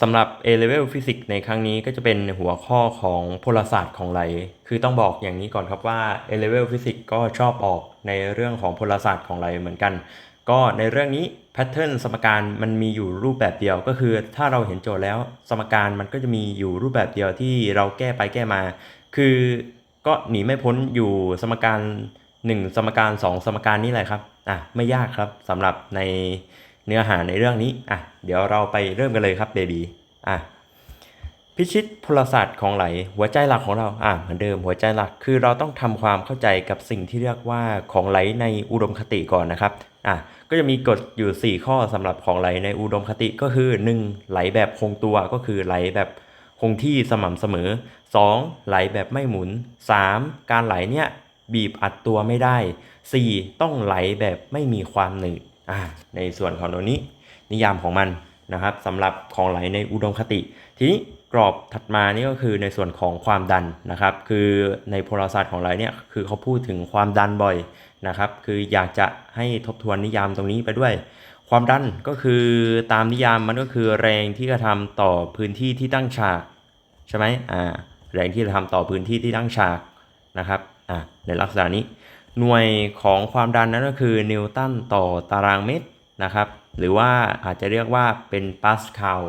สำหรับ A Level Physics ในครั้งนี้ก็จะเป็นหัวข้อของพลศาสตร์ของไหล คือต้องบอกอย่างนี้ก่อนครับว่า A Level Physics ก็ชอบออกในเรื่องของพลศาสตร์ของไหลเหมือนกัน ก็ในเรื่องนี้แพทเทิร์นสมการมันมีอยู่รูปแบบเดียวก็คือ ถ้าเราเห็นโจทย์แล้ว สมการมันก็จะมีอยู่รูปแบบเดียวที่เราแก้ไปแก้มา คือก็หนีไม่พ้นอยู่สมการ 1 สมการ 2 สมการนี้แหละครับอะไม่ยากครับสำหรับใน เนื้อหาในเรื่องนี้อะเดี๋ยวเราไปเริ่มกันเลยครับเบบีอะพิชิตพลศาสตร์ของไหลหัวใจหลักของเราอะเหมือนเดิมหัวใจหลักคือเราต้องทำความเข้าใจกับสิ่งที่เรียกว่าของไหลในอุดมคติก่อนนะครับอะก็จะมีกฎอยู่ 4 ข้อสำหรับของไหลในอุดมคติก็คือ 1. ไหลแบบคงตัวก็คือไหลแบบคงที่สม่ำเสมอ 2. ไหลแบบไม่หมุน 3. การไหลเนี่ยบีบอัดตัวไม่ได้ 4. ต้องไหลแบบไม่มีความหนืด ในส่วนของตรงนี้ นิยามของมันนะครับสำหรับของไหลในอุดมคติ ทีนี้กรอบถัดมานี่ก็คือในส่วนของความดันนะครับ คือในโพลาศาสตร์ของไหลเนี่ยคือเขาพูดถึงความดันบ่อยนะครับ คืออยากจะให้ทบทวนนิยามตรงนี้ไปด้วย ความดันก็คือตามนิยามมันก็คือแรงที่กระทำต่อพื้นที่ที่ตั้งฉากใช่ไหมอ่าแรงที่กระทำต่อพื้นที่ที่ตั้งฉากนะครับอ่าในลักษณะนี้ หน่วยของความดันนั้นก็คือนิวตันต่อตารางเมตรนะครับ หรือว่าอาจจะเรียกว่าเป็นปาสคาล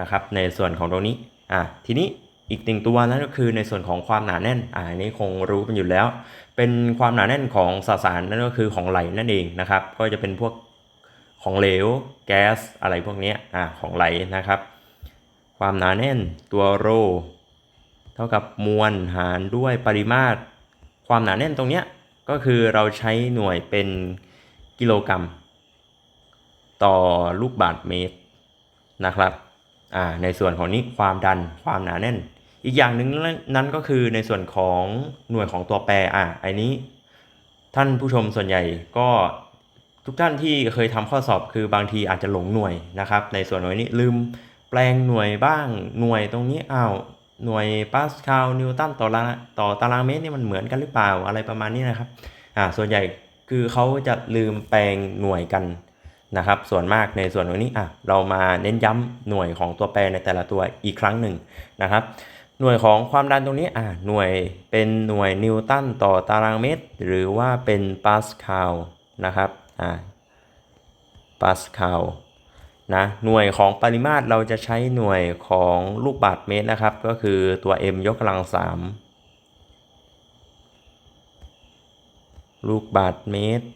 นะครับในส่วนของตรงนี้อะทีนี้อีกหนึ่งตัวนั้นก็คือในส่วนของความหนาแน่นอ่าอันนี้คงรู้กันอยู่แล้ว เป็นความหนาแน่นของสสารนั่นก็คือของไหลนั่นเองนะครับ ก็จะเป็นพวกของเหลว แก๊สอะไรพวกนี้อ่าของไหลนะครับ ความหนาแน่นตัวโร เท่ากับมวลหารด้วยปริมาตร ความหนาแน่นตรงเนี้ย ก็คือเราใช้หน่วยเป็นกิโลกรัม ต่อลูกบาศก์เมตรนะครับอ่าในส่วนของนี้ความดันความหนาแน่น อีกอย่างหนึ่งนั้นก็คือในส่วนของหน่วยของตัวแปรอ่าอันนี้ ท่านผู้ชมส่วนใหญ่ก็ทุกท่านที่เคยทำข้อสอบคือบางทีอาจจะหลงหน่วยนะครับ ในส่วนหน่วยนี้ลืมแปลงหน่วยบ้างหน่วยตรงนี้อ้าว หน่วยปาสคาลนิวตันต่อละต่อตารางเมตรนี่มันเหมือนกันหรือเปล่าอะไรประมาณนี้นะครับอ่าส่วนใหญ่คือเขาจะลืมแปลงหน่วยกันนะครับ ส่วนมากในส่วนตรงนี้อะเรามาเน้นย้ำหน่วยของตัวแปรในแต่ละตัวอีกครั้งหนึ่งนะครับ หน่วยของความดันตรงนี้อะหน่วยเป็นหน่วยนิวตันต่อตารางเมตร หรือว่าเป็นปาสคาลนะครับอ่าปาสคาล นะหน่วยของปริมาตรเราจะใช้หน่วยของลูกบาศก์เมตรนะครับ ก็คือตัว m ยกกำลังสามลูกบาศก์เมตร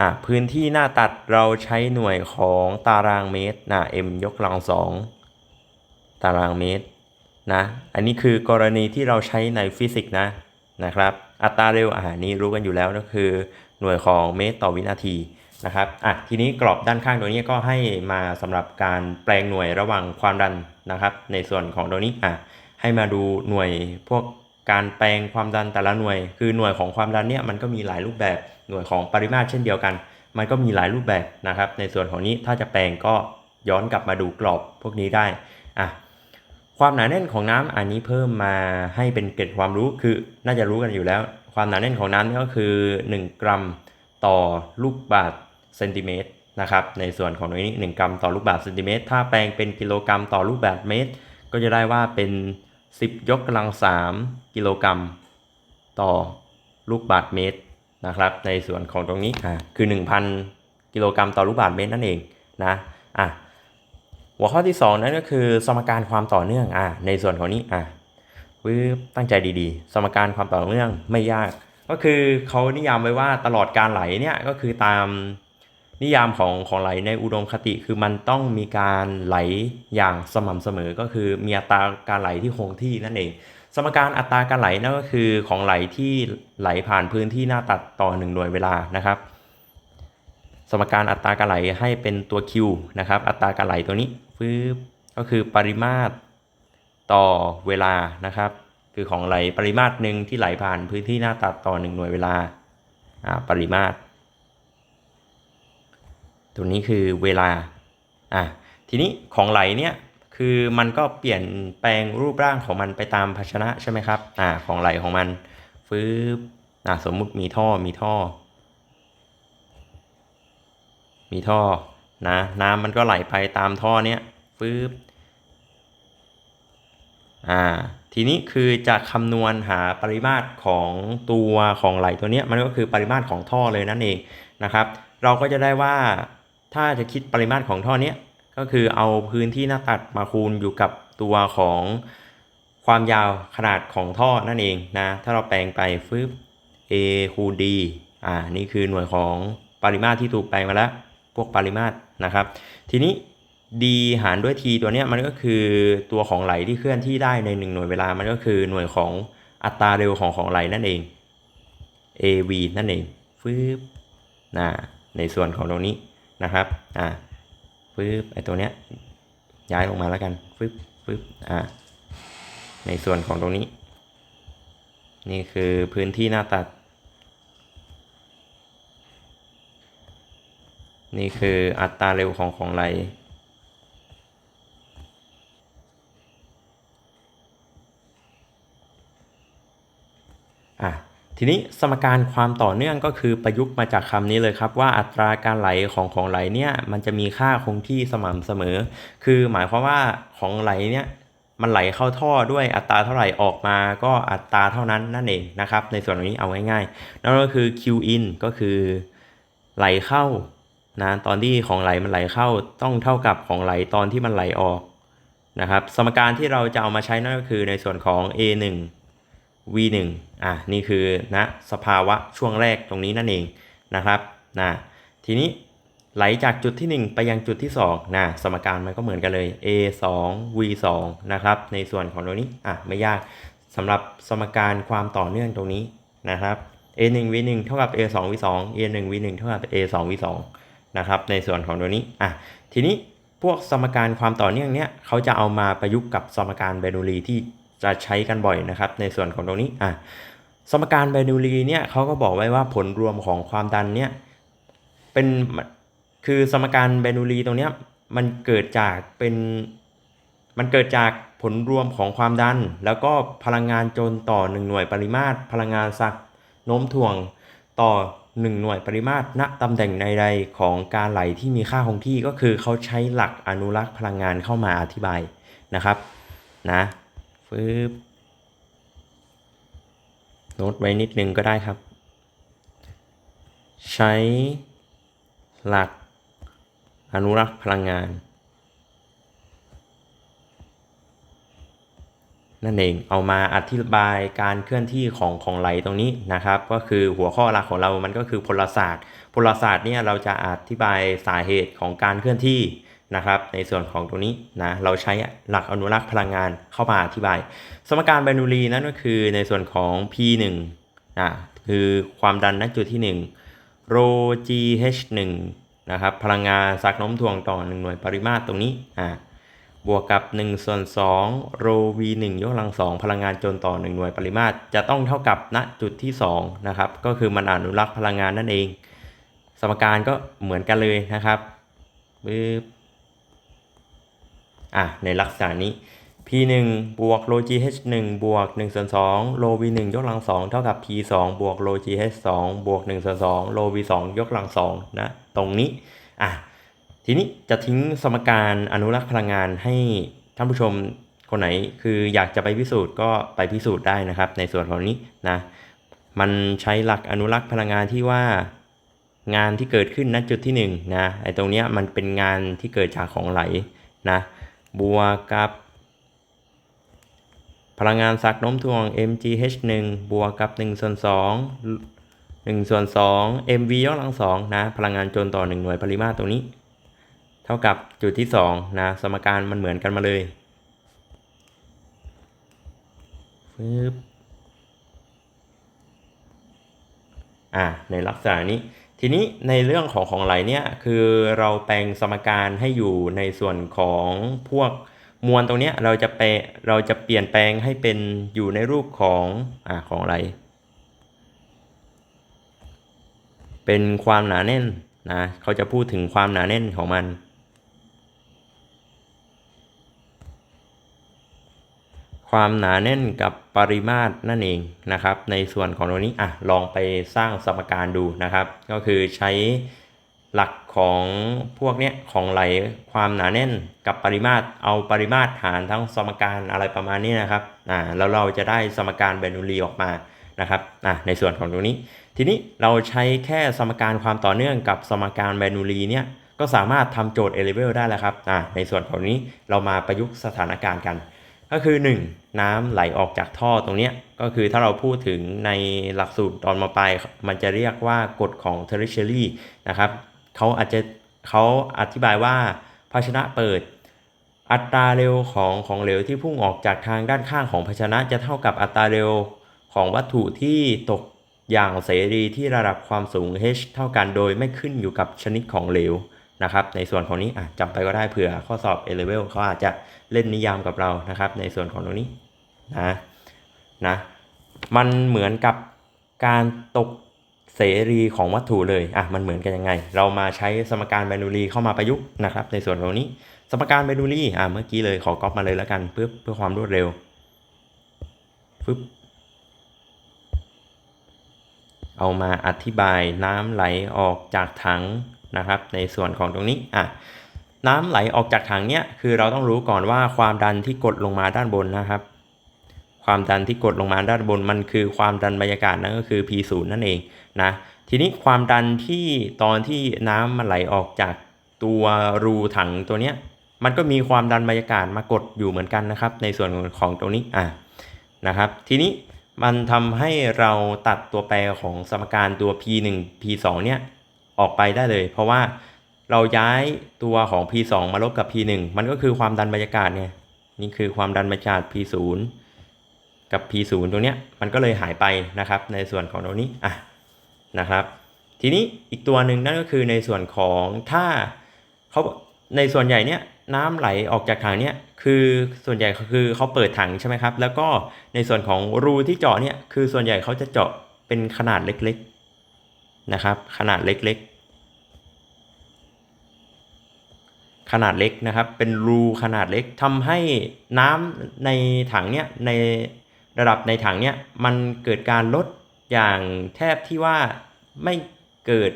อะพื้นที่หน้าตัดเราใช้หน่วยของตารางเมตรนะ m ยกกำลังสองตารางเมตรนะอันนี้คือกรณีที่เราใช้ในฟิสิกส์นะนะครับ อัตราเร็วอาหารนี้รู้กันอยู่แล้วก็คือ หน่วยของเมตรต่อวินาที นะครับอะทีนี้กรอบด้านข้างตัวนี้ก็ให้มาสำหรับการแปลงหน่วยระหว่างความดันนะครับ ในส่วนของตัวนี้อะให้มาดูหน่วยพวกการแปลงความดันแต่ละหน่วย คือหน่วยของความดันเนี่ยมันก็มีหลายรูปแบบหน่วยของปริมาตรเช่นเดียวกัน มันก็มีหลายรูปแบบนะครับ ในส่วนของนี้ถ้าจะแปลงก็ย้อนกลับมาดูกรอบพวกนี้ได้อะความหนาแน่นของน้ำอันนี้เพิ่มมาให้เป็นเกร็ดความรู้คือน่าจะรู้กันอยู่แล้ว ความหนาแน่นของน้ำก็คือ 1 กรัมต่อลูกบาศก์ เซนติเมตรนะครับในส่วนของตรงนี้ 1 กรัมต่อลูกบาศก์เซนติเมตร ถ้าแปลงเป็นกิโลกรัมต่อลูกบาศก์เมตร ก็จะได้ว่าเป็น 10 ยกกำลัง 3 กิโลกรัมต่อลูกบาศก์เมตรนะครับ ในส่วนของตรงนี้อ่าคือ 1,000 กิโลกรัมต่อลูกบาศก์เมตรนั่นเองนะอะหัวข้อที่ 2 นั่นก็คือสมการความต่อเนื่องอ่าในส่วนของนี้อ่าปึ๊บตั้งใจดีๆ สมการความต่อเนื่องไม่ยาก ก็คือเขานิยามไว้ว่าตลอดการไหลเนี่ยก็คือตาม นิยามของของไหลในอุดมคติคือมันต้องมีการไหลอย่างสม่ำเสมอก็คือมีอัตราการไหลที่คงที่นั่นเอง สมการอัตราการไหลนั่นก็คือของไหลที่ไหลผ่านพื้นที่หน้าตัดต่อ 1 หน่วยเวลานะครับ สมการอัตราการไหลให้เป็นตัว Q นะครับอัตราการไหลตัวนี้ปึ๊บก็คือปริมาตรต่อเวลานะครับ คือของไหลปริมาตรหนึ่งที่ไหลผ่านพื้นที่หน้าตัดต่อ 1 หน่วยเวลาปริมาตร ตัวนี้คือเวลาอะทีนี้ของไหลเนี่ยคือมันก็เปลี่ยนแปลงรูปร่างของมันไปตามภาชนะใช่ไหมครับอ่าของไหลของมันฟืบอ่าสมมุติมีท่อมีท่อ มีท่อนะน้ำมันก็ไหลไปตามท่อเนี้ยฟืบอ่าทีนี้คือจะคำนวณหาปริมาตรของตัวของไหลตัวเนี้ยมันก็คือปริมาตรของท่อเลยนั่นเองนะครับ เราก็จะได้ว่า ถ้าจะคิดปริมาตรของท่อเนี้ยก็คือเอาพื้นที่หน้าตัดมาคูณอยู่กับตัวของความยาวขนาดของท่อนั่นเองนะ ถ้าเราแปลงไปฟึบ a คูณ d อ่า นี่คือหน่วยของปริมาตรที่ถูกแปลงมาแล้วพวกปริมาตรนะครับ ทีนี้ d หารด้วย t ตัวเนี้ยมันก็คือตัวของไหลที่เคลื่อนที่ได้ใน 1 หน่วยเวลา มันก็คือหน่วยของอัตราเร็วของของไหลนั่นเอง av นั่นเองฟึบนะในส่วนของตรงนี้ นะครับ อ่าฟึบไอตัวเนี้ยย้ายลงมาแล้วกันฟึบฟึบอ่าในส่วนของตรงนี้ นี่คือพื้นที่หน้าตัด นี่คืออัตราเร็วของของไหล อะ ทีนี้สมการความต่อเนื่องก็คือประยุกต์มาจากคำนี้เลยครับ ว่าอัตราการไหลของของไหลเนี่ยมันจะมีค่าคงที่สม่ำเสมอ คือหมายความว่าของไหลเนี่ยมันไหลเข้าท่อด้วยอัตราเท่าไหร่ออกมาก็อัตราเท่านั้นนั่นเองนะครับ ในส่วนนี้เอาง่ายๆนั่นก็คือ Q in ก็คือไหลเข้านะตอนที่ของไหลมันไหลเข้าต้องเท่ากับของไหลตอนที่มันไหลออกนะครับ สมการที่เราจะเอามาใช้นั่นก็คือในส่วนของ A 1 V1 อะนี่คือณนะสภาวะช่วงแรกตรงนี้นั่นเองนะครับนะทีนี้ไหลจากจุดที่ 1 ไปยังจุดที่2นะสมการมันก็เหมือนกันเลย a 2 v 2นะครับในส่วนของตรงนี้อะไม่ยากสำหรับสมการความต่อเนื่องตรงนี้นะครับ a 1 v 1เท่ากับ a 2 v 2 a 1 v 1เท่ากับ a 2 v 2นะครับในส่วนของตรงนี้อะทีนี้พวกสมการความต่อเนื่องเนี้ยเขาจะเอามาประยุกต์กับสมการเบนูลีที่ จะใช้กันบ่อยนะครับในส่วนของตรงนี้อะสมการเบนูลีเนี่ยเขาก็บอกไว้ว่าผลรวมของความดันเนี่ยเป็นคือสมการเบนูลีตรงเนี้ยมันเกิดจากเป็นมันเกิดจากผลรวมของความดัน แล้วก็พลังงานจนต่อ 1 หน่วยปริมาตร พลังงานสักโน้มถ่วงต่อ 1 หน่วยปริมาตร ณตำแหน่งใดๆของการไหลที่มีค่าคงที่ก็คือเขาใช้หลักอนุรักษ์พลังงานเข้ามาอธิบายนะครับนะ ฟึบโน้ตไว้นิดนึงก็ได้ครับ ใช้หลักอนุรักษ์พลังงาน นั่นเองเอามาอธิบายการเคลื่อนที่ของของไหลตรงนี้นะครับ ก็คือหัวข้อหลักของเรามันก็คือพลศาสตร์พลศาสตร์เนี่ยเราจะอธิบายสาเหตุของการเคลื่อนที่ นะครับในส่วนของตรงนี้นะเราใช้หลักอนุรักษ์พลังงานเข้ามาอธิบาย สมการไบนูรีนั่นก็คือในส่วนของ P1 นะคือความดันณจุดที่1 rho GH1 นะครับพลังงานสักโน้มถ่วงต่อ 1 หน่วยปริมาตรตรงนี้อ่าบวกกับ1ส่วน2 rho V1 ยกกำลัง 2 พลังงานจนต่อ 1 หน่วยปริมาตร จะต้องเท่ากับณจุดที่2นะครับก็คือมันอนุรักษ์พลังงานนั่นเอง สมการก็เหมือนกันเลยนะครับปึ๊บ อะในลักษณะนี้ p 1บวก rho g h 1บวก1ส่วน2 rho v 1ยกกำลัง2เท่ากับ p 2บวก rho g h 2บวก1ส่วน2 rho v 2ยกกำลัง2นะตรงนี้อะทีนี้จะทิ้งสมการอนุรักษ์พลังงานให้ท่านผู้ชมคนไหนคืออยากจะไปพิสูจน์ก็ไปพิสูจน์ได้นะครับ ในส่วนของนี้นะมันใช้หลักอนุรักษ์พลังงานที่ว่างานที่เกิดขึ้นณจุดที่1นนะไอ้ตรงเนี้ยมันเป็นงานที่เกิดจากของไหลนะ บวกกับ พลังงานสักโน้มถ่วง mgh1 บวกกับ1ส่วน2 1ส่วน2 mv ยกกำลัง2นะพลังงานจนต่อ 1 หน่วยปริมาตรตรงนี้ เท่ากับจุดที่2นะสมการมันเหมือนกันมาเลยฟึบอ่าในลักษณะนี้ ทีนี้ในเรื่องของของไหลเนี่ยคือเราแปลงสมการให้อยู่ในส่วนของพวกมวลตรงนี้เราจะไปเราจะเปลี่ยนแปลงให้เป็นอยู่ในรูปของอ่าของไหลเป็นความหนาแน่นนะเขาจะพูดถึงความหนาแน่นของมัน ความหนาแน่นกับปริมาตรนั่นเองนะครับ ในส่วนของตรงนี้อะลองไปสร้างสมการดูนะครับ ก็คือใช้หลักของพวกเนี้ยของไหลความหนาแน่นกับปริมาตรเอาปริมาตรหารทั้งสมการอะไรประมาณนี้นะครับอ่าแล้วเราจะได้สมการเบนูลีออกมานะครับอ่าในส่วนของตรงนี้ ทีนี้เราใช้แค่สมการความต่อเนื่องกับสมการเบนูลีเนี่ยก็สามารถทำโจทย์ A level ได้แล้วครับอ่าในส่วนของนี้เรามาประยุกต์สถานการณ์กัน ก็คือ 1 น้ำไหลออกจากท่อตรงนี้ก็คือถ้าเราพูดถึงในหลักสูตรตอนมาปลายมันจะเรียกว่ากฎของ tertiary นะครับเขาอาจจะเขาอธิบายว่าภาชนะเปิด อัตราเร็วของของเหลวที่พุ่งออกจากทางด้านข้างของภาชนะจะเท่ากับอัตราเร็วของวัตถุที่ตกอย่างเสรีที่ระดับความสูง h เท่ากันโดยไม่ขึ้นอยู่กับชนิดของเหลว นะครับ ในส่วนของนี้จำไปก็ได้เผื่อข้อสอบ A level เขาอาจจะเล่นนิยามกับเรานะครับ ในส่วนของตรงนี้นะนะมันเหมือนกับการตกเสรีของวัตถุเลยอะมันเหมือนกันยังไง เรามาใช้สมการแบนูลีเข้ามาประยุกต์นะครับ ในส่วนตรงนี้ สมการแบนูลีอะเมื่อกี้เลยขอก๊อปมาเลยแล้วกันเพื่อเพื่อความรวดเร็วฟึบเอามาอธิบายน้ำไหลออกจากถัง นะครับ ในส่วนของตรงนี้อะน้ำไหลออกจากถังเนี้ยคือเราต้องรู้ก่อนว่าความดันที่กดลงมาด้านบนนะครับ ความดันที่กดลงมาด้านบนมันคือความดันบรรยากาศนั่นก็คือ P0 นั่นเองนะทีนี้ความดันที่ตอนที่น้ำมันไหลออกจากตัวรูถังตัวเนี้ยมันก็มีความดันบรรยากาศมากดอยู่เหมือนกันนะครับ ในส่วนของตรงนี้อะนะครับ ทีนี้มันทำให้เราตัดตัวแปรของสมการตัว P1 P2 เนี่ย ออกไปได้เลย เพราะว่าเราย้ายตัวของ P2 มาลบกับ P1 มันก็คือความดันบรรยากาศเนี่ยนี่คือความดันบรรยากาศ P0 กับ P0 ตรงเนี้ยมันก็เลยหายไปนะครับ ในส่วนของตรงนี้อะนะครับ ทีนี้อีกตัวหนึ่งนั่นก็คือในส่วนของถ้าเขาในส่วนใหญ่เนี้ยน้ำไหลออกจากถังเนี้ยคือส่วนใหญ่คือเขาเปิดถังใช่ไหมครับ แล้วก็ในส่วนของรูที่เจาะเนี่ยคือส่วนใหญ่เขาจะเจาะเป็นขนาดเล็กๆนะครับ ขนาดเล็กๆ ขนาดเล็กนะครับ เป็นรูขนาดเล็กทำให้น้ำในถังเนี้ยในระดับในถังเนี้ยมันเกิดการลดอย่างแทบที่ว่าไม่เกิด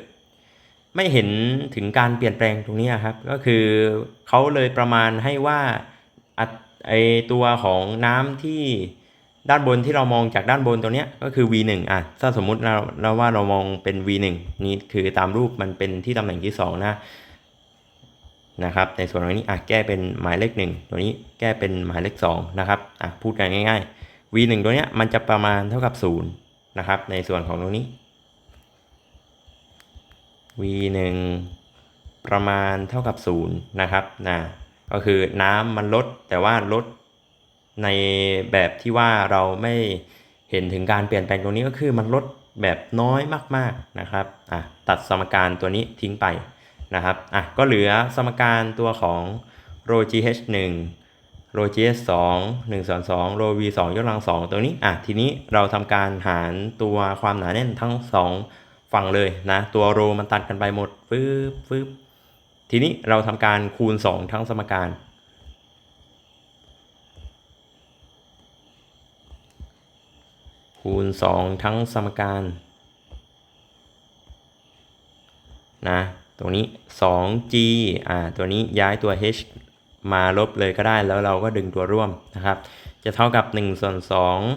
ไม่เห็นถึงการเปลี่ยนแปลงตรงนี้ครับ ก็คือเขาเลยประมาณให้ว่าไอตัวของน้ำที่ด้านบนที่เรามองจากด้านบนตัวเนี้ยก็คือ v1 อะถ้าสมมุติเราเราว่าเรามองเป็น v1 นี่คือตามรูปมันเป็นที่ตำแหน่งที่ 2 นะ นะครับในส่วนตรงนี้อะแก้เป็นหมายเลข 1 ตัวนี้แก้เป็นหมายเลข2นะครับอะพูดกันง่าย ๆ v1 ตัวเนี้ยมันจะประมาณเท่ากับ0นะครับในส่วนของตรงนี้ v 1ประมาณเท่ากับ0นะครับนะก็คือน้ำมันลดแต่ว่าลดในแบบที่ว่าเราไม่เห็นถึงการเปลี่ยนแปลงตรงนี้ก็คือมันลดแบบน้อยมากๆนะครับอะตัดสมการตัวนี้ทิ้งไป นะครับอะก็เหลือสมการตัวของ rho gh 1 rho gh 2 1ส่วน2 rho v 2 ยกกำลัง2ตัวนี้อะทีนี้เราทำการหารตัวความหนาแน่นทั้ง 2 ฝั่งเลยนะ ตัวโรมันตัดกันไปหมดฟึบฟึบทีนี้เราทำการคูณ 2 ทั้งสมการคูณ 2 ทั้งสมการนะ รงนี้ 2g อ่าตัวนี้ย้ายตัว h มาลบเลยก็ได้แล้วเราก็ดึงตัวร่วมนะครับ จะเท่ากับ1ส่วน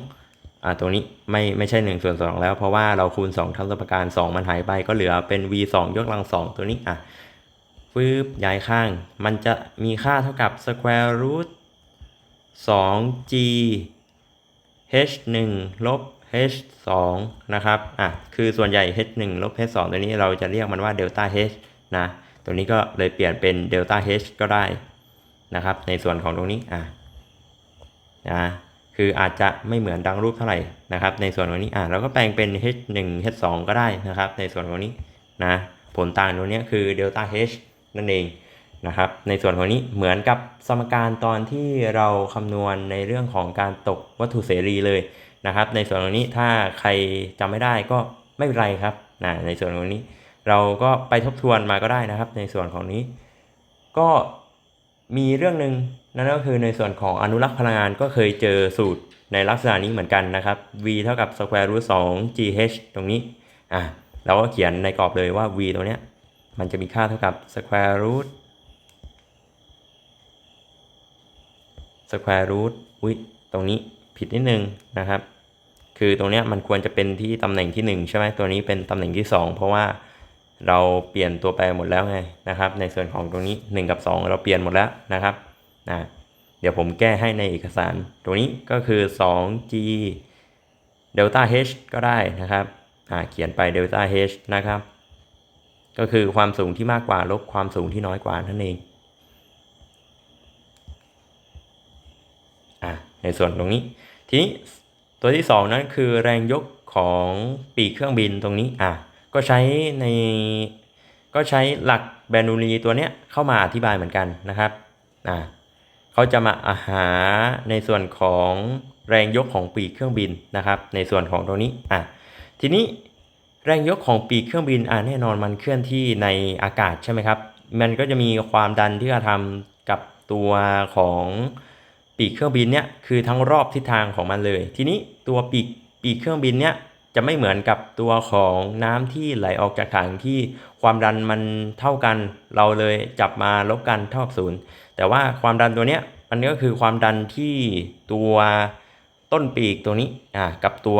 2อ่าตรงนี้ไม่ไม่ใช่1ส่วน2แล้วเพราะว่าเราคูณ 2 ทั้งสมการ 2 มันหายไปก็เหลือเป็น v 2ยกกำลัง 2 ตัวนี้อะฟืบย้ายข้าง มันจะมีค่าเท่ากับ square root 2g h 1ลบ h 2นะครับ อะ คือส่วนใหญ่ h 1ลบ h 2ตัวนี้เราจะเรียกมันว่า delta h นะตัวนี้ก็เลยเปลี่ยนเป็น delta h ก็ได้นะครับ ในส่วนของตรงนี้อะนะคืออาจจะไม่เหมือนดังรูปเท่าไหร่นะครับ ในส่วนของนี้อะเราก็แปลงเป็น h 1 h 2ก็ได้นะครับ ในส่วนของนี้นะผลต่างตรงนี้คือ delta h นั่นเองนะครับ ในส่วนของนี้เหมือนกับสมการตอนที่เราคำนวณในเรื่องของการตกวัตถุเสรีเลยนะครับ ในส่วนตรงนี้ถ้าใครจำไม่ได้ก็ไม่เป็นไรครับนะในส่วนตรงนี้ เราก็ไปทบทวนมาก็ได้นะครับ ในส่วนของนี้ ก็มีเรื่องหนึ่งนั่นก็คือในส่วนของอนุรักษ์พลังงานก็เคยเจอสูตรในลักษณะนี้เหมือนกันนะครับ v เท่ากับ square root 2 gh ตรงนี้อะเราก็เขียนในกรอบเลยว่า v ตรงเนี้ยมันจะมีค่าเท่ากับ square root square root อุ้ยตรงนี้ผิดนิดนึงนะครับ คือตรงเนี้ยมันควรจะเป็นที่ตำแหน่งที่ 1 ใช่ไหมตัวนี้เป็นตำแหน่งที่ 2 เพราะว่า เราเปลี่ยนตัวแปรหมดแล้วไงนะครับ ในส่วนของตรงนี้ 1 กับ 2 เราเปลี่ยนหมดแล้วนะครับนะเดี๋ยวผมแก้ให้ในเอกสาร ตรงนี้ก็คือ 2g delta h ก็ได้นะครับอ่าเขียนไป delta h นะครับ ก็คือความสูงที่มากกว่าลบความสูงที่น้อยกว่านั่นเองอะในส่วนตรงนี้ ทีนี้ตัวที่ 2 นั้นคือแรงยกของปีกเครื่องบินตรงนี้อะ ก็ใช้ในก็ใช้หลักแบนูลีตัวเนี้ยเข้ามาอธิบายเหมือนกันนะครับอะเขาจะมาอาหาในส่วนของแรงยกของปีกเครื่องบินนะครับ ในส่วนของตรงนี้อะทีนี้แรงยกของปีกเครื่องบินอะแน่นอนมันเคลื่อนที่ในอากาศใช่ไหมครับ มันก็จะมีความดันที่จะทำกับตัวของปีกเครื่องบินเนี่ยคือทั้งรอบทิศทางของมันเลย ทีนี้ตัวปีกปีกเครื่องบินเนี่ย จะไม่เหมือนกับตัวของน้ำที่ไหลออกจากถังที่ความดันมันเท่ากัน เราเลยจับมาลบกันเท่ากับศูนย์แต่ว่าความดันตัวเนี้ยมันก็คือความดันที่ตัวต้นปีกตัวนี้อ่ากับตัว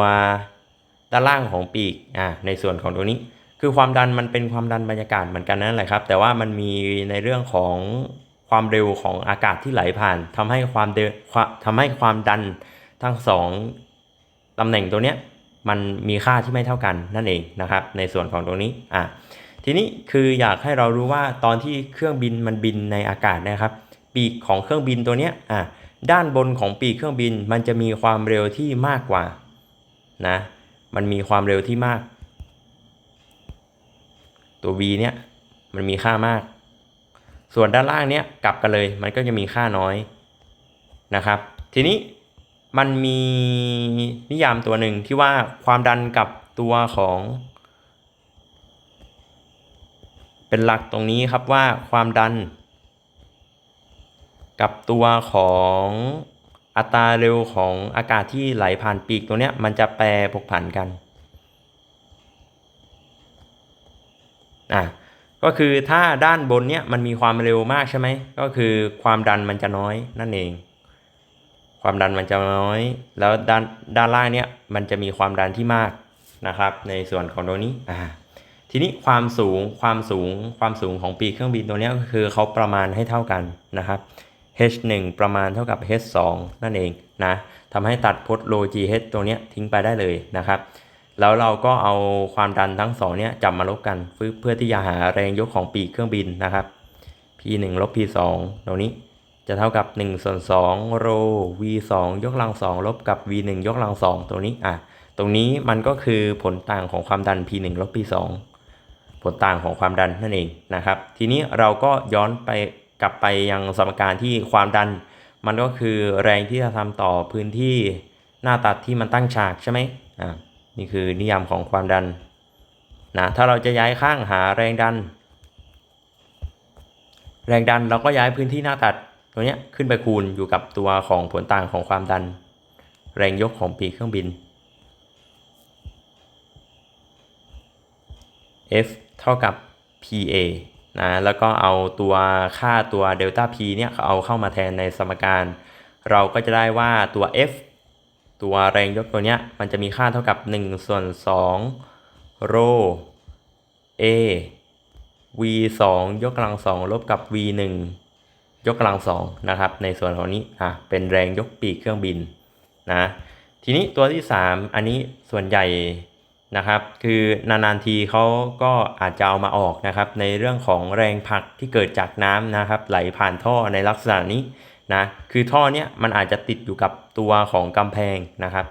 ด้านล่างของปีกอ่าในส่วนของตัวนี้ คือความดันมันเป็นความดันบรรยากาศเหมือนกันนั่นแหละครับ แต่ว่ามันมีในเรื่องของความเร็วของอากาศที่ไหลผ่านทำให้ความเดทำให้ความดันทั้งสองตำแหน่งตัวเนี้ย มันมีค่าที่ไม่เท่ากันนั่นเองนะครับ ในส่วนของตรงนี้อะทีนี้คืออยากให้เรารู้ว่าตอนที่เครื่องบินมันบินในอากาศนะครับ ปีกของเครื่องบินตัวเนี้ยอะด้านบนของปีกเครื่องบินมันจะมีความเร็วที่มากกว่านะมันมีความเร็วที่มาก ตัว v เนี่ยมันมีค่ามาก ส่วนด้านล่างเนี้ยกลับกันเลย มันก็จะมีค่าน้อยนะครับ ทีนี้ มันมีนิยามตัวหนึ่งที่ว่าความดันกับตัวของ เป็นหลักตรงนี้ครับว่าความดัน กับตัวของอัตราเร็วของอากาศที่ไหลผ่านปีกตัวเนี้ยมันจะแปรผกผันกันอะก็คือถ้าด้านบนเนี้ยมันมีความเร็วมากใช่ไหมก็คือความดันมันจะน้อยนั่นเอง ความดันมันจะน้อย แล้วด้านด้านล่างเนี้ยมันจะมีความดันที่มากนะครับ ในส่วนของตรงนี้อ่าทีนี้ความสูงความสูงความสูงของปีกเครื่องบินตัวเนี้ยก็คือเขาประมาณให้เท่ากันนะครับ h1 ประมาณเท่ากับ h2 นั่นเองนะทำให้ตัดพจน์โล gh ตัวเนี้ยทิ้งไปได้เลยนะครับ แล้วเราก็เอาความดันทั้งสองเนี้ยจับมาลบกันเพื่อที่จะหาแรงยกของปีกเครื่องบินนะครับ p1 ลบ p2 ตรงนี้ จะเท่ากับ1ส่วน2โร v2 ยกกำลัง2ลบกับ v1 ยกกำลัง2ตรงนี้อะตรงนี้มันก็คือผลต่างของความดัน p1 ลบ p2 ผลต่างของความดันนั่นเองนะครับ ทีนี้เราก็ย้อนไปกลับไปยังสมการที่ความดัน มันก็คือแรงที่จะทำต่อพื้นที่หน้าตัดที่มันตั้งฉากใช่ไหมอ่านี่คือนิยามของความดันนะถ้าเราจะย้ายข้างหาแรงดัน แรงดันเราก็ย้ายพื้นที่หน้าตัด ตัวนี้ขึ้นไปคูณอยู่กับตัวของผลต่างของความดัน แรงยกของปีกเครื่องบิน F เท่ากับ PA นะแล้วก็เอาตัวค่าตัวเดลต้า P เนี่ยเอาเข้ามาแทนในสมการ เราก็จะได้ว่าตัว F ตัวแรงยกตัวเนี้ยมันจะมีค่าเท่ากับ 1 ส่วน2 rho a v 2ยกกำลัง2ลบกับ v 1 ยกกำลัง2นะครับ ในส่วนของนี้อะเป็นแรงยกปีกเครื่องบินนะทีนี้ตัวที่ 3 อันนี้ส่วนใหญ่นะครับ คือนานๆทีเขาก็อาจจะเอามาออกนะครับ ในเรื่องของแรงผลักที่เกิดจากน้ำนะครับ ไหลผ่านท่อในลักษณะนี้นะคือท่อเนี้ยมันอาจจะติดอยู่กับตัวของกำแพงนะครับ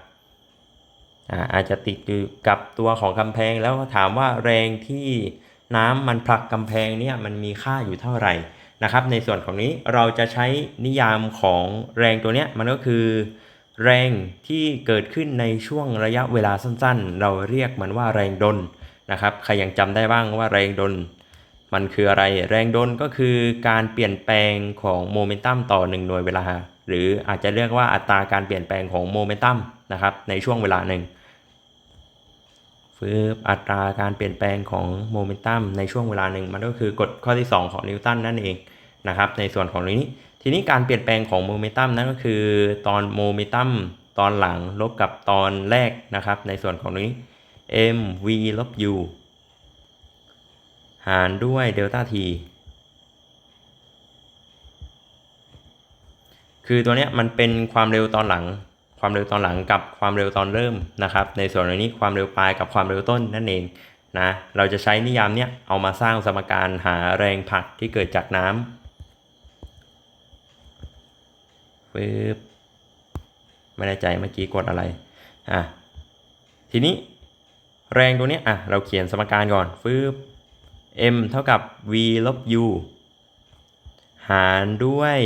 อาอาจจะติดอยู่กับตัวของกำแพงแล้วถามว่าแรงที่น้ำมันผลักกำแพงเนี่ยมันมีค่าอยู่เท่าไหร่ นะครับ ในส่วนของนี้เราจะใช้นิยามของแรงตัวเนี้ยมันก็คือแรงที่เกิดขึ้นในช่วงระยะเวลาสั้นๆ เราเรียกมันว่าแรงดลนะครับ ใครยังจำได้บ้างว่าแรงดลมันคืออะไร แรงดลก็คือการเปลี่ยนแปลงของโมเมนตัมต่อ 1 หน่วยเวลา หรืออาจจะเรียกว่าอัตราการเปลี่ยนแปลงของโมเมนตัมนะครับในช่วงเวลาหนึ่ง ฟืบอัตราการเปลี่ยนแปลงของโมเมนตัมในช่วงเวลาหนึ่งมันก็คือกฎข้อที่ 2 ของนิวตันนั่นเองนะครับในส่วนของนี้ ทีนี้การเปลี่ยนแปลงของโมเมนตัมนั่นก็คือตอนโมเมนตัมตอนหลังลบกับตอนแรกนะครับในส่วนของนี้ m v ลบ u หารด้วยเดลต้า t คือตัวเนี้ยมันเป็นความเร็วตอนหลัง ความเร็วตอนหลังกับความเร็วตอนเริ่มนะครับ ในส่วนนี้ความเร็วปลายกับความเร็วต้นนั่นเองนะเราจะใช้นิยามเนี้ยเอามาสร้างสมการหาแรงผลักที่เกิดจากน้ำปึ๊บไม่แน่ใจเมื่อกี้กดอะไรอะทีนี้แรงตัวนี้อะเราเขียนสมการก่อนฟืบ m เท่ากับ v ลบ u หารด้วย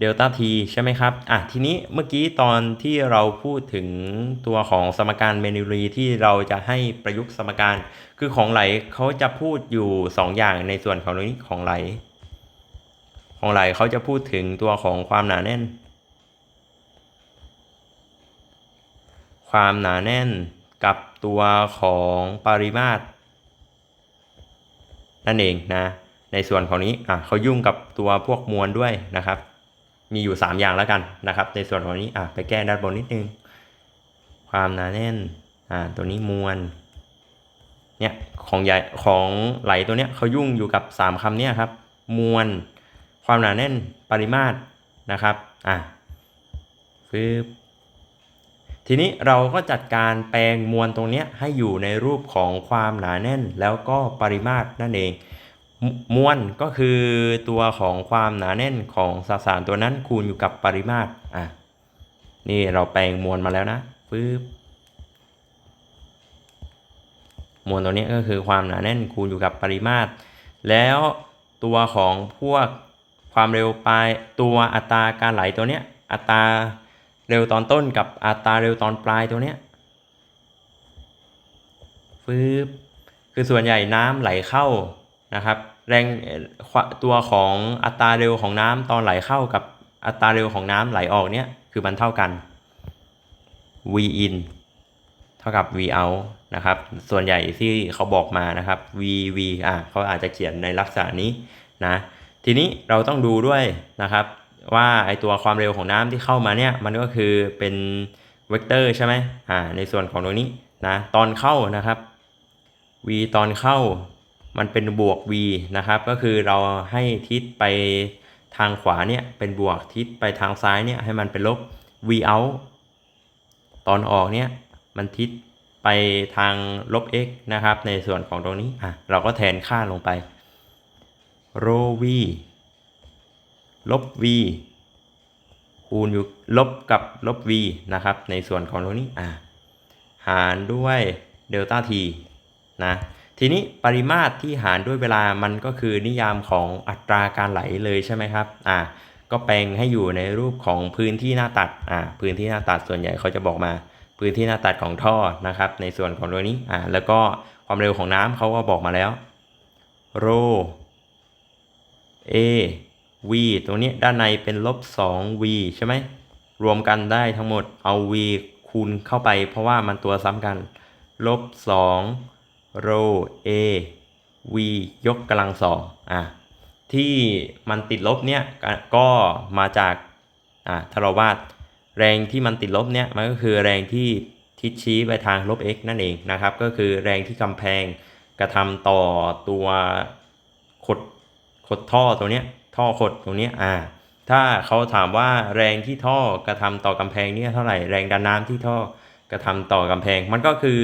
เดลต้า t ใช่ไหมครับ อะ ทีนี้เมื่อกี้ตอนที่เราพูดถึงตัวของสมการเมนูรีที่เราจะให้ประยุกต์สมการ คือของไหลเขาจะพูดอยู่ 2 อย่างในส่วนของนี้ของไหล ของไหลเขาจะพูดถึงตัวของความหนาแน่น ความหนาแน่นกับตัวของปริมาตร นั่นเองนะ ในส่วนของนี้ อะเขายุ่งกับตัวพวกมวลด้วยนะครับ มีอยู่ 3 อย่างแล้วกันนะครับ ในส่วนของนี้อะไปแก้ด้านบนนิดนึง ความหนาแน่นอ่าตัวนี้มวลเนี่ยของใหญ่ของไหลตัวเนี้ยเขายุ่งอยู่กับ 3คำเนี้ยครับ มวลความหนาแน่นปริมาตรนะครับอะฟืบทีนี้เราก็จัดการแปลงมวลตรงเนี้ยให้อยู่ในรูปของความหนาแน่นแล้วก็ปริมาตรนั่นเอง มวลก็คือตัวของความหนาแน่นของสสารตัวนั้นคูณอยู่กับปริมาตรอะนี่เราแปลงมวลมาแล้วนะปึ๊บมวลตัวนี้ก็คือความหนาแน่นคูณอยู่กับปริมาตร แล้วตัวของพวกความเร็วปลายตัวอัตราการไหลตัวเนี้ยอัตราเร็วตอนต้นกับอัตราเร็วตอนปลายตัวเนี้ยปึ๊บคือส่วนใหญ่น้ำไหลเข้า นะครับแรงตัวของอัตราเร็วของน้ำตอนไหลเข้ากับอัตราเร็วของน้ำไหลออกเนี่ยคือมันเท่ากัน v in เท่ากับ v out นะครับ ส่วนใหญ่ที่เขาบอกมานะครับ v v อะเขาอาจจะเขียนในลักษณะนี้นะทีนี้เราต้องดูด้วยนะครับ ว่าไอตัวความเร็วของน้ำที่เข้ามาเนี่ยมันก็คือเป็นเวกเตอร์ใช่ไหมอ่าในส่วนของตรงนี้นะตอนเข้านะครับ v ตอนเข้า มันเป็นบวก v นะครับ ก็คือเราให้ทิศไปทางขวาเนี่ยเป็นบวกทิศไปทางซ้ายเนี่ยให้มันเป็นลบ v out ตอนออกเนี่ยมันทิศไปทางลบ x นะครับ ในส่วนของตรงนี้อะเราก็แทนค่าลงไป rho v ลบ v คูณอยู่ลบกับลบ v นะครับ ในส่วนของตรงนี้อะหารด้วยเดลต้า t นะ ทีนี้ปริมาตรที่หารด้วยเวลามันก็คือนิยามของอัตราการไหลเลยใช่ไหมครับอ่าก็แปลงให้อยู่ในรูปของพื้นที่หน้าตัดอ่าพื้นที่หน้าตัดส่วนใหญ่เขาจะบอกมา พื้นที่หน้าตัดของท่อนะครับในส่วนของตัวนี้อ่าแล้วก็ความเร็วของน้ำเขาก็บอกมาแล้วโร a v ตรงนี้ด้านในเป็นลบ 2v ใช่ไหมรวมกันได้ทั้งหมดเอา v คูณเข้าไปเพราะว่ามันตัวซ้ำกันลบ 2 rho a v ยกกำลังสองอะที่มันติดลบเนี่ยก็มาจากอะถ้าเราวาดแรงที่มันติดลบเนี่ยมันก็คือแรงที่ทิศชี้ไปทางลบ x นั่นเองนะครับ ก็คือแรงที่กำแพงกระทำต่อตัวขดขดท่อตัวเนี้ยท่อขดตรงนี้อ่าถ้าเขาถามว่าแรงที่ท่อกระทำต่อกำแพงเนี่ยเท่าไหร่แรงดันน้ำที่ท่อกระทำต่อกำแพง มันก็คือ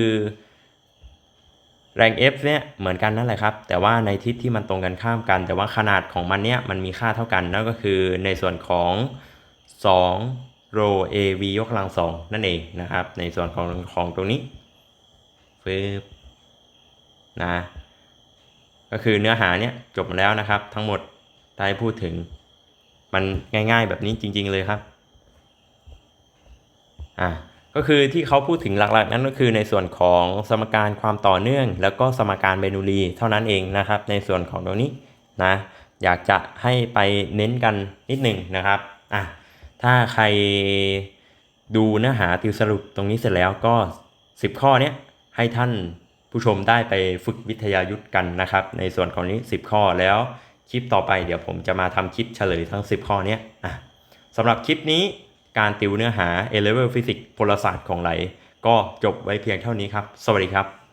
แรง F เนี่ยเหมือนกันนั่นแหละครับ แต่ว่าในทิศที่มันตรงกันข้ามกัน แต่ว่าขนาดของมันเนี่ยมันมีค่าเท่ากันนั่นก็คือในส่วนของ2 rho av ยกกำลังสองนั่นเองนะครับ ในส่วนของของตรงนี้ฟืบนะก็คือเนื้อหาเนี่ยจบแล้วนะครับ ทั้งหมดได้พูดถึง มันง่ายๆแบบนี้จริง ๆ เลยครับอ่า ก็คือที่เขาพูดถึงหลักๆ นั้นก็คือในส่วนของสมการความต่อเนื่อง แล้วก็สมการเบนูลีเท่านั้นเองนะครับ ในส่วนของตรงนี้นะอยากจะให้ไปเน้นกันนิดหนึ่งนะครับอะถ้าใครดูเนื้อหาติวสรุปตรงนี้เสร็จแล้วก็ 10 ข้อเนี้ยให้ท่านผู้ชมได้ไปฝึกวิทยายุทธกันนะครับ ในส่วนของนี้ 10 ข้อแล้วคลิปต่อไปเดี๋ยวผมจะมาทำคลิปเฉลยทั้ง 10 ข้อเนี้ยอะสำหรับคลิปนี้ การติวเนื้อหา A-Level Physics พลศาสตร์ของไหล ก็จบไว้เพียงเท่านี้ครับ สวัสดีครับ